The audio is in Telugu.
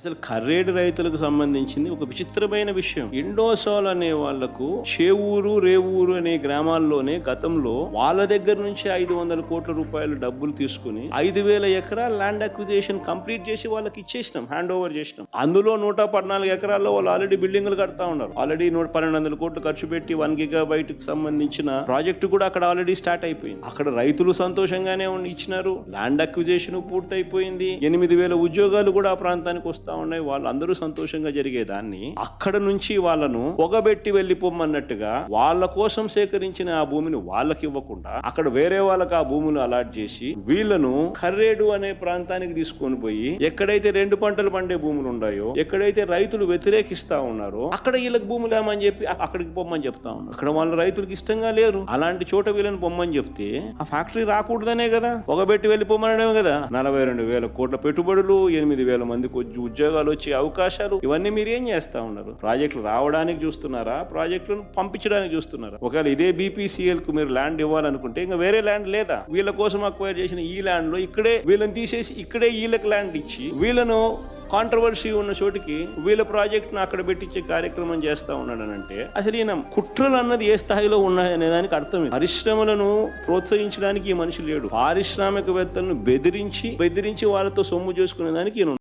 అసలు కర్రేడు రైతులకు సంబంధించింది ఒక విచిత్రమైన విషయం. ఇండోసోల్ అనే వాళ్ళకు చేవూరు రేవూరు అనే గ్రామాల్లోనే గతంలో వాళ్ళ దగ్గర నుంచి ఐదు వందల కోట్ల రూపాయలు డబ్బులు తీసుకుని ఐదు వేల ఎకరాల ల్యాండ్ అక్విజేషన్ కంప్లీట్ చేసి వాళ్ళకి ఇచ్చేసినాం హ్యాండ్ ఓవర్ చేసినాం. అందులో నూట పద్నాలుగు ఎకరాల్లో వాళ్ళు ఆల్రెడీ బిల్డింగ్లు కడతా ఉన్నారు. ఆల్రెడీ నూట పన్నెండు వందల కోట్లు ఖర్చు పెట్టి వన్ గిగా బయటకు సంబంధించిన ప్రాజెక్టు కూడా అక్కడ ఆల్రెడీ స్టార్ట్ అయిపోయింది. అక్కడ రైతులు సంతోషంగానే ఉండి ఇచ్చినారు. ల్యాండ్ అక్విజేషన్ పూర్తయిపోయింది. ఎనిమిది వేల ఉద్యోగాలు కూడా ఆ ప్రాంతానికి వస్తూ ఉన్నాయి వాళ్ళందరూ సంతోషంగా జరిగేదాన్ని. అక్కడ నుంచి వాళ్ళను పొగబెట్టి వెళ్ళిపోమన్నట్టుగా వాళ్ళ కోసం సేకరించిన ఆ భూమిని వాళ్ళకి ఇవ్వకుండా అక్కడ వేరే వాళ్ళకి ఆ భూములు అలాట్ చేసి వీళ్ళను కర్రేడు అనే ప్రాంతానికి తీసుకొని పోయి ఎక్కడైతే రెండు పంటలు పండే భూములు ఉన్నాయో ఎక్కడైతే రైతులు వ్యతిరేకిస్తా ఉన్నారో అక్కడ వీళ్ళకి భూములు ఏమని చెప్పి అక్కడికి పొమ్మని చెప్తా ఉన్నారు. అక్కడ వాళ్ళ రైతులకు ఇష్టంగా లేరు. అలాంటి చోట వీళ్ళని పొమ్మని చెప్తే ఆ ఫ్యాక్టరీ రాకూడదనే కదా. పొగబెట్టి వెళ్ళిపోమనడమే కదా. నలభై రెండు వేల కోట్ల పెట్టుబడులు ఎనిమిది వేల మందికి ఉద్యోగ ఉద్యోగాలు వచ్చే అవకాశాలు ఇవన్నీ మీరు ఏం చేస్తా ఉన్నారు? ప్రాజెక్టులు రావడానికి చూస్తున్నారా? ప్రాజెక్టులను పంపించడానికి చూస్తున్నారా? ఒకవేళ ఇదే బీపీసీఎల్కు మీరు ల్యాండ్ ఇవ్వాలనుకుంటే ఇంకా వేరే ల్యాండ్ లేదా? వీళ్ళ కోసం అక్వైర్ చేసిన ఈ ల్యాండ్లో ఇక్కడే వీళ్ళని తీసేసి ఇక్కడే వీళ్ళకి ల్యాండ్ ఇచ్చి వీళ్ళను కాంట్రవర్సీ ఉన్న చోటికి వీళ్ళ ప్రాజెక్ట్ను అక్కడ పెట్టించే కార్యక్రమం చేస్తా ఉన్నాడనంటే అసలు ఈయన కుట్రలు అన్నది ఏ స్థాయిలో ఉన్నాయనే దానికి అర్థం పరిశ్రమలను ప్రోత్సహించడానికి ఈ మనిషి లేడు. పారిశ్రామికవేత్తలను బెదిరించి బెదిరించి వాళ్ళతో సొమ్ము చేసుకునే దానికి ఈయన